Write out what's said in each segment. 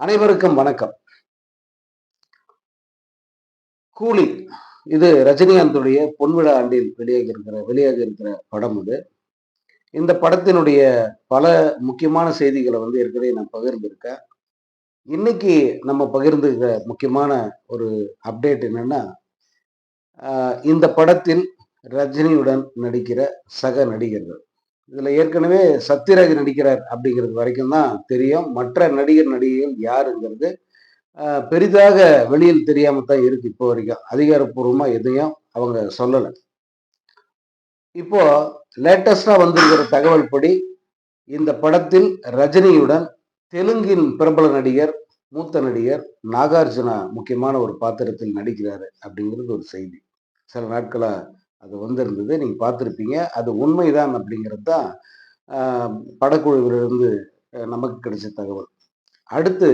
அனைவருக்கும் வணக்கம். கூலி இது ரஜினிகாந்துடைய பொன்விழா ஆண்டில் வெளியாகி இருக்கிற வெளியாகி இருக்கிற படம் இது இந்த படத்தினுடைய பல முக்கியமான செய்திகளை வந்து ஏற்கனவே நான் பகிர்ந்திருக்கேன். இன்னைக்கு நம்ம பகிர்ந்துக்கிற முக்கியமான ஒரு அப்டேட் என்னன்னா இந்த படத்தில் ரஜினியுடன் நடிக்கிற சக நடிகர்கள். இதுல ஏற்கனவே சத்யராஜ் நடிக்கிறார் அப்படிங்கிறது வரைக்கும் தான் தெரியும். மற்ற நடிகர் நடிகைகள் யாருங்கிறது பெரிதாக வெளியில் தெரியாம தான் இருக்கு இப்போ வரைக்கும். அதிகாரப்பூர்வமா எதையும் அவங்க சொல்லலை. இப்போ லேட்டஸ்டா வந்திருக்கிற தகவல் படி இந்த படத்தில் ரஜினியுடன் தெலுங்கின் பிரபல நடிகர் மூத்த நடிகர் நாகார்ஜுனா முக்கியமான ஒரு பாத்திரத்தில் நடிக்கிறாரு அப்படிங்கிறது ஒரு செய்தி. சில நாட்களா அது வந்திருந்தது நீங்கள் பார்த்துருப்பீங்க. அது உண்மைதான் அப்படிங்கிறது தான் படக்குழுவிலிருந்து நமக்கு கிடைச்ச தகவல். அடுத்து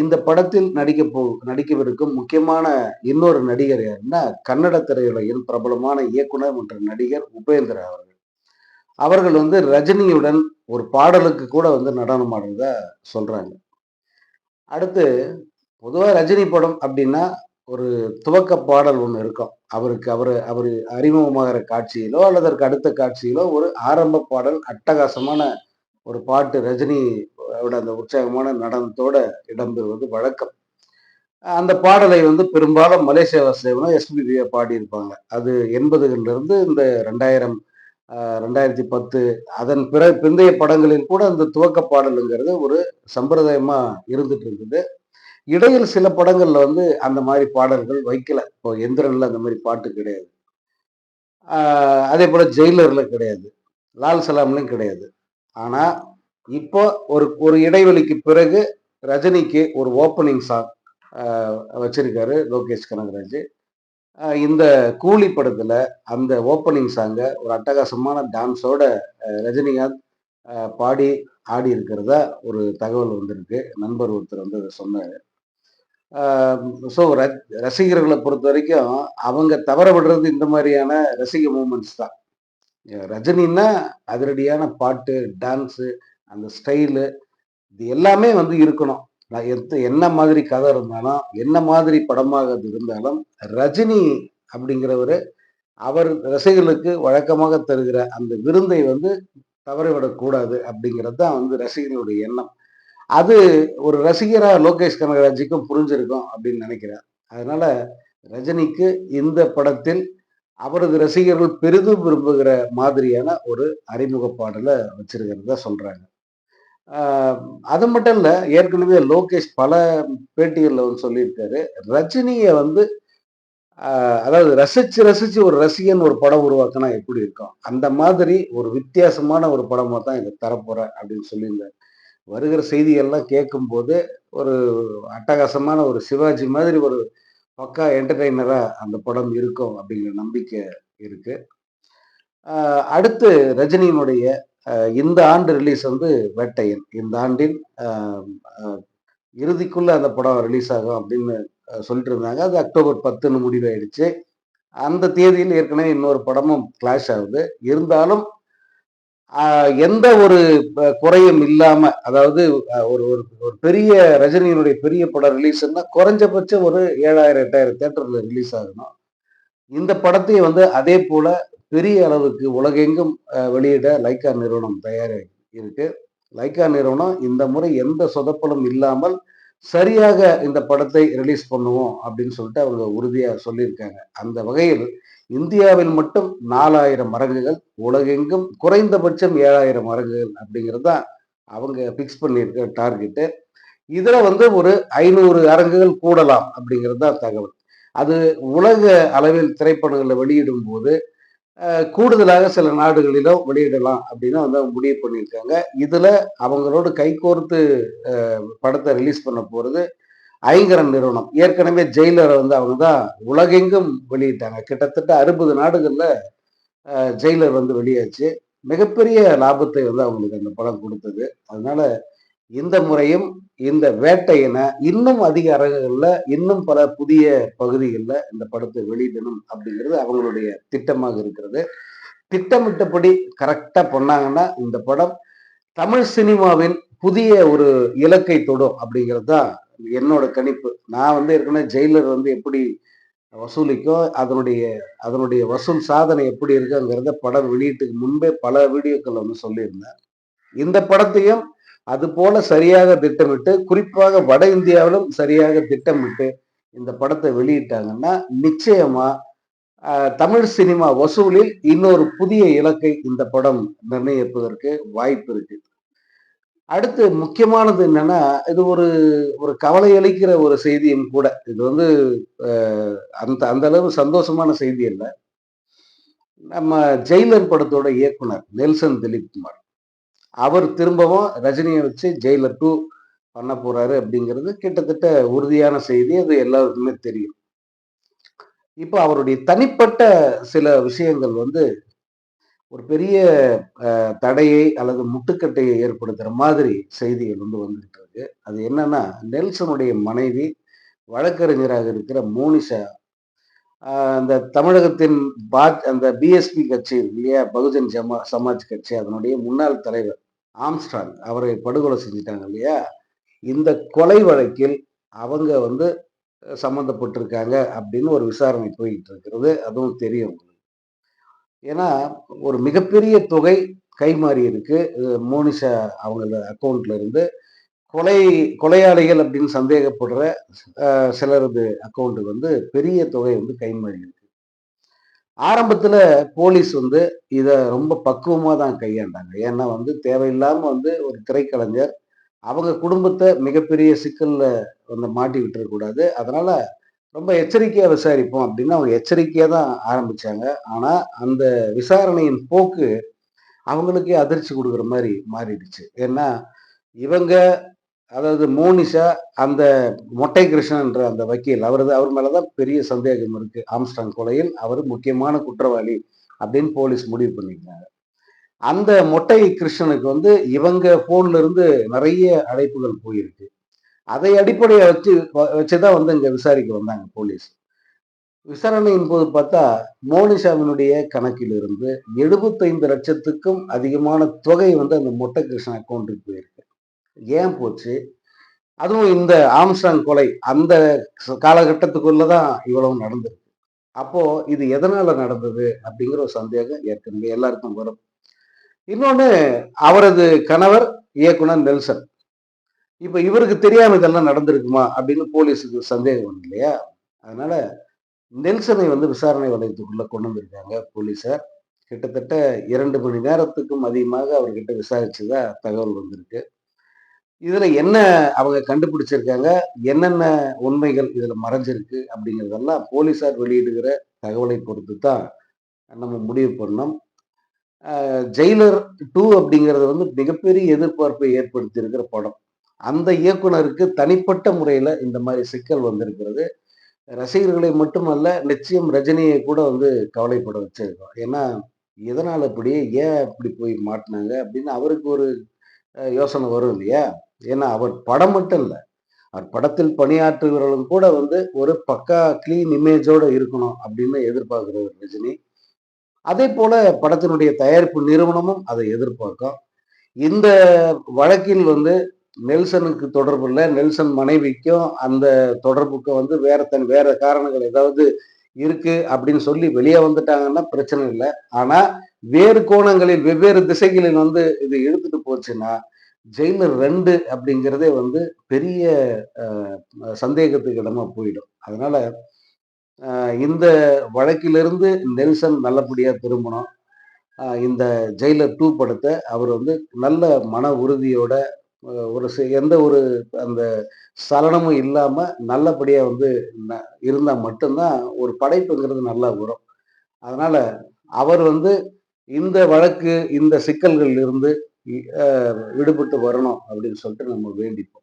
இந்த படத்தில் நடிக்க போ நடிக்கவிருக்கும் முக்கியமான இன்னொரு நடிகர் யாருன்னா கன்னட திரையுலகின் பிரபலமான இயக்குனர் மற்றும் நடிகர் உபேந்திரா அவர்கள். அவர்கள் வந்து ரஜினியுடன் ஒரு பாடலுக்கு கூட வந்து நடனம் ஆடுறதா சொல்றாங்க. அடுத்து பொதுவாக ரஜினி படம் அப்படின்னா ஒரு துவக்க பாடல் ஒன்று இருக்கும். அவருக்கு அவர் அவர் அறிமுகமாகிற காட்சியிலோ அல்லது அதற்கு அடுத்த காட்சியிலோ ஒரு ஆரம்ப பாடல் அட்டகாசமான ஒரு பாட்டு ரஜினி அந்த உற்சாகமான நடனத்தோட இடம்பெறுவது வழக்கம். அந்த பாடலை வந்து பெரும்பாலும் மலேசிய வாசுதேவனும் எஸ்பிபியை பாடியிருப்பாங்க. அது எண்பதுகள்ல இருந்து இந்த ரெண்டாயிரம் ரெண்டாயிரத்தி பத்து அதன் பிற பிந்தைய படங்களில் கூட அந்த துவக்க பாடலுங்கிறது ஒரு சம்பிரதாயமாக இருந்துட்டு இருந்தது இடையில் சில படங்கள்ல வந்து அந்த மாதிரி பாடல்கள் வைக்கல. இப்போ எந்திரன்ல அந்த மாதிரி பாட்டு கிடையாது. அதே போல ஜெயிலர்ல கிடையாது. லால் சலாம்லையும் கிடையாது. ஆனா இப்போ ஒரு ஒரு இடைவெளிக்கு பிறகு ரஜினிக்கு ஒரு ஓப்பனிங் சாங் வச்சிருக்காரு லோகேஷ் கனகராஜ். இந்த கூலி படத்துல அந்த ஓப்பனிங் சாங்கை ஒரு அட்டகாசமான டான்ஸோட ரஜினிகாந்த் பாடி ஆடி இருக்கிறதா ஒரு தகவல் வந்திருக்கு. நண்பர் ஒருத்தர் வந்து அதை சொன்னார். ஸோ ரசிகர்களை பொறுத்த வரைக்கும் அவங்க தவற விடுறது இந்த மாதிரியான ரசிக மூமெண்ட்ஸ் தான். ரஜினின்னா அதிரடியான பாட்டு டான்ஸு அந்த ஸ்டைலு இது எல்லாமே வந்து இருக்கணும். நான் எத்த என்ன மாதிரி கதை இருந்தாலும் என்ன மாதிரி படமாக அது இருந்தாலும் ரஜினி அப்படிங்கிறவர் அவர் ரசிகர்களுக்கு வழக்கமாக தருகிற அந்த விருந்தை வந்து தவறிவிடக்கூடாது அப்படிங்கிறது தான் வந்து ரசிகர்களுடைய எண்ணம். அது ஒரு ரசிகராக லோகேஷ் கனகராஜுக்கும் புரிஞ்சிருக்கும் அப்படின்னு நினைக்கிறேன். அதனால ரஜினிக்கு இந்த படத்தில் அவரது ரசிகர்கள் பெரிதும் விரும்புகிற மாதிரியான ஒரு அறிமுக பாடலை வச்சிருக்கிறதா சொல்றாங்க. அது மட்டும் இல்லை ஏற்கனவே லோகேஷ் பல பேட்டிகளில் வந்து சொல்லியிருக்காரு. ரஜினியை வந்து அதாவது ரசிச்சு ரசிச்சு ஒரு ரசிகன் ஒரு படம் உருவாக்கினா எப்படி இருக்கும்? அந்த மாதிரி ஒரு வித்தியாசமான ஒரு படமாக தான் இதை தரப்போறேன் அப்படின்னு சொல்லியிருந்தார். வருகிற செய்திகள்லாம் கேட்கும்போது ஒரு அட்டகாசமான ஒரு சிவாஜி மாதிரி ஒரு பக்கா என்டர்டைனராக அந்த படம் இருக்கும் அப்படிங்கிற நம்பிக்கை இருக்கு. அடுத்து ரஜினியினுடைய இந்த ஆண்டு ரிலீஸ் வந்து வேட்டையன். இந்த ஆண்டின் இறுதிக்குள்ள அந்த படம் ரிலீஸ் ஆகும் அப்படின்னு சொல்லிட்டு இருந்தாங்க. அது அக்டோபர் பத்துன்னு முடிவாயிடுச்சு. அந்த தேதியில் ஏற்கனவே இன்னொரு படமும் கிளாஷ் ஆகுது. இருந்தாலும் எந்த ஒரு குறையும் இல்லாம அதாவது ஒரு ஒரு ஒரு பெரிய ரஜினியினுடைய பெரிய படம் ரிலீஸ்னா குறைஞ்சபட்சம் ஒரு ஏழாயிரம் எட்டாயிரம் தேட்டர்ல ரிலீஸ் ஆகணும். இந்த படத்தையும் வந்து அதே போல பெரிய அளவுக்கு உலகெங்கும் வெளியிட லைக்கா நிறுவனம் தயாராகி இருக்கு. லைக்கா நிறுவனம் இந்த முறை எந்த சொதப்பலும் இல்லாமல் சரியாக இந்த படத்தை ரிலீஸ் பண்ணுவோம் அப்படின்னு சொல்லிட்டு அவங்க உறுதியாக சொல்லியிருக்காங்க. அந்த வகையில் இந்தியாவில் மட்டும் நாலாயிரம் மரங்குகள் உலகெங்கும் குறைந்தபட்சம் ஏழாயிரம் மரங்குகள் அப்படிங்கிறது தான் அவங்க ஃபிக்ஸ் பண்ணியிருக்க டார்கெட்டு இதில் வந்து ஒரு ஐநூறு அரங்குகள் கூடலாம் அப்படிங்கிறது தான் தகவல். அது உலக அளவில் திரைப்படங்களை வெளியிடும் போது கூடுதலாக சில நாடுகளிலோ வெளியிடலாம் அப்படின்னு வந்து அவங்க முடிவு பண்ணியிருக்காங்க. இதில் அவங்களோடு கைகோர்த்து படத்தை ரிலீஸ் பண்ண போகிறது ஐங்கரன் நிறுவனம். ஏற்கனவே ஜெயிலரை வந்து அவங்க தான் உலகெங்கும் வெளியிட்டாங்க. கிட்டத்தட்ட அறுபது நாடுகளில் ஜெயிலர் வந்து வெளியாச்சு. மிகப்பெரிய லாபத்தை வந்து அவங்களுக்கு அந்த படம் கொடுத்தது. அதனால இந்த முறையும் இந்த வேட்டையின இன்னும் அதிக அரங்குகள்ல இன்னும் பல புதிய பகுதிகளில் இந்த படத்தை வெளியிடணும் அப்படிங்கிறது அவங்களுடைய திட்டமாக இருக்கிறது. திட்டமிட்டபடி கரெக்டா பண்ணாங்கன்னா இந்த படம் தமிழ் சினிமாவின் புதிய ஒரு இலக்கை தொடும் அப்படிங்கிறது தான் என்னோட கணிப்பு. நான் வந்து ஏற்கனவே ஜெயிலர் வந்து எப்படி வசூலிக்கும் அதனுடைய அதனுடைய வசூல் சாதனை எப்படி இருக்குங்கிறத படம் வெளியீட்டுக்கு முன்பே பல வீடியோக்கள் வந்து சொல்லியிருந்தேன். இந்த படத்தையும் அது போல சரியாக திட்டமிட்டு குறிப்பாக வட இந்தியாவிலும் சரியாக திட்டமிட்டு இந்த படத்தை வெளியிட்டாங்கன்னா நிச்சயமா தமிழ் சினிமா வசூலில் இன்னொரு புதிய இலக்கை இந்த படம் நிர்ணயிப்பதற்கு வாய்ப்பு இருக்கு. அடுத்து முக்கியமானது என்னன்னா இது ஒரு ஒரு கவலை அளிக்கிற ஒரு செய்தியும் கூட. இது வந்து அந்த அந்த அளவு சந்தோஷமான செய்தி இல்லை நம்ம ஜெயிலர் படத்தோட இயக்குனர் நெல்சன் திலீப் குமார் அவர் திரும்பவும் ரஜினியை வச்சு ஜெயிலர் டூ பண்ண போறாரு அப்படிங்கிறது கிட்டத்தட்ட உறுதியான செய்தி. அது எல்லாருக்குமே தெரியும். இப்போ அவருடைய தனிப்பட்ட சில விஷயங்கள் வந்து ஒரு பெரிய தடையை அல்லது முட்டுக்கட்டையை ஏற்படுத்துகிற மாதிரி செய்திகள் வந்து வந்துகிட்டு இருக்கு. அது என்னன்னா நெல்சனுடைய மனைவி வழக்கறிஞராக இருக்கிற மோனிஷா அந்த தமிழகத்தின் பா அந்த பிஎஸ்பி கட்சி இல்லையா? பகுஜன் ஜமா சமாஜ் கட்சி. அதனுடைய முன்னாள் தலைவர். ஆம்ஸ்டாங் அவரை படுகொலை செஞ்சிட்டாங்க இல்லையா? இந்த கொலை வழக்கில் அவங்க வந்து சம்மந்தப்பட்டிருக்காங்க அப்படின்னு ஒரு விசாரணை போயிட்டு இருக்கிறது அதுவும் தெரியும் ஏன்னா ஒரு மிகப்பெரிய தொகை கை மாறி இருக்கு மோனிஷா அவங்களோட அக்கௌண்ட்ல இருந்து. கொலை கொலையாளிகள் அப்படின்னு சந்தேகப்படுற சிலரது அக்கௌண்ட்டு வந்து பெரிய தொகை வந்து கை மாறி இருக்கு. ஆரம்பத்தில் போலீஸ் வந்து இதை ரொம்ப பக்குவமாக தான் கையாண்டாங்க. ஏன்னா வந்து தேவையில்லாமல் வந்து ஒரு திரைக்கலைஞர் அவங்க குடும்பத்தை மிகப்பெரிய சிக்கலில் வந்து மாட்டி விட்டுறக்கூடாது அதனால் ரொம்ப எச்சரிக்கையாக விசாரிப்போம் அப்படின்னு அவங்க எச்சரிக்கையாக தான் ஆரம்பிச்சாங்க. ஆனால் அந்த விசாரணையின் போக்கு அவங்களுக்கே அதிர்ச்சி கொடுக்குற மாதிரி மாறிடுச்சு. ஏன்னா இவங்க அதாவது மோனிஷா அந்த மொட்டை கிருஷ்ணன்ற அந்த வக்கீல் அவரது அவர் மேலதான் பெரிய சந்தேகம் இருக்கு. ஆம்ஸ்டாங் கொலையில் அவர் முக்கியமான குற்றவாளி அப்படின்னு போலீஸ் முடிவு பண்ணிக்கிறாங்க. அந்த மொட்டை கிருஷ்ணனுக்கு வந்து இவங்க போன்ல இருந்து நிறைய அழைப்புகள் போயிருக்கு. அதை அடிப்படையை வச்சு வச்சுதான் வந்து இங்க விசாரிக்க வந்தாங்க போலீஸ். விசாரணையின் போது பார்த்தா மோனிஷாவினுடைய கணக்கிலிருந்து எழுபத்தைந்து லட்சத்துக்கும் அதிகமான தொகை வந்து அந்த மொட்டை கிருஷ்ணன் அக்கௌண்ட்டுக்கு போயிருக்கு. ஏன் போச்சு? அதுவும் இந்த ஆம்சாங் கொலை அந்த காலகட்டத்துக்குள்ளதான் இவ்வளவு நடந்திருக்கு. அப்போ இது எதனால நடந்தது அப்படிங்கிற ஒரு சந்தேகம் ஏற்கனவே எல்லாருக்கும் வரும். இன்னொன்று அவரது கணவர் இயக்குனர் நெல்சன். இப்ப இவருக்கு தெரியாம இதெல்லாம் நடந்திருக்குமா அப்படின்னு போலீஸுக்கு சந்தேகம் வந்து இல்லையா? அதனால நெல்சனை வந்து விசாரணை வளையத்துக்குள்ள கொண்டு வந்திருக்காங்க போலீஸார் கிட்டத்தட்ட இரண்டு மணி நேரத்துக்கும் அதிகமாக அவர்கிட்ட விசாரிச்சுதான் தகவல் வந்திருக்கு. இதுல என்ன அவங்க கண்டுபிடிச்சிருக்காங்க? என்னென்ன உண்மைகள் இதுல மறைஞ்சிருக்கு அப்படிங்கிறதெல்லாம் போலீஸார் வெளியிடுகிற தகவலை பொறுத்து தான் நம்ம முடிவு பண்ணோம். ஜெயிலர் டூ அப்படிங்கிறது வந்து மிகப்பெரிய எதிர்பார்ப்பை ஏற்படுத்தி இருக்கிற படம். அந்த இயக்குனருக்கு தனிப்பட்ட முறையில் இந்த மாதிரி சிக்கல் வந்திருக்கிறது. ரசிகர்களை மட்டுமல்ல நிச்சயம் ரஜினியை கூட வந்து கவலைப்பட வச்சிருக்கோம். ஏன்னா எதனால் அப்படியே ஏன் இப்படி போய் மாட்டினாங்க அப்படின்னு அவருக்கு ஒரு யோசனை வரும் இல்லையா? ஏன்னா அவர் படம் மட்டும் இல்லை. அவர் படத்தில் பணியாற்றுகிறவர்களும் கூட வந்து ஒரு பக்கா கிளீன் இமேஜோட இருக்கணும் அப்படின்னு எதிர்பார்க்கிறவர் ரஜினி. அதே போல படத்தினுடைய தயாரிப்பு நிறுவனமும் அதை எதிர்பார்க்கும். இந்த வழக்கில் வந்து நெல்சனுக்கு தொடர்பு இல்லை நெல்சன் மனைவிக்கும் அந்த தொடர்புக்கும் வந்து வேற தன் வேற காரணங்கள் ஏதாவது இருக்கு அப்படின்னு சொல்லி வெளியே வந்துட்டாங்கன்னா பிரச்சனை இல்லை. ஆனா வேறு கோணங்களில் வெவ்வேறு திசைகளில் வந்து இது இழுத்துட்டு போச்சுன்னா ஜெயிலர் ரெண்டு அப்படிங்கிறதே வந்து பெரிய சந்தேகத்துக்கு இடமா போயிடும். அதனால இந்த வழக்கிலிருந்து நெல்சன் நல்லபடியா திரும்பணும். இந்த ஜெயிலர் டூ படத்தை அவர் வந்து நல்ல மன உறுதியோட ஒரு எந்த ஒரு அந்த சலனமும் இல்லாம நல்லபடியா வந்து இருந்தா மட்டும்தான் ஒரு படைப்புங்கிறது நல்லா வரும். அதனால அவர் வந்து இந்த வழக்கு இந்த சிக்கல்கள் இருந்து விடுபட்டு வரணும் அப்படின்னு சொல்லிட்டு நம்ம வேண்டிப்போம்.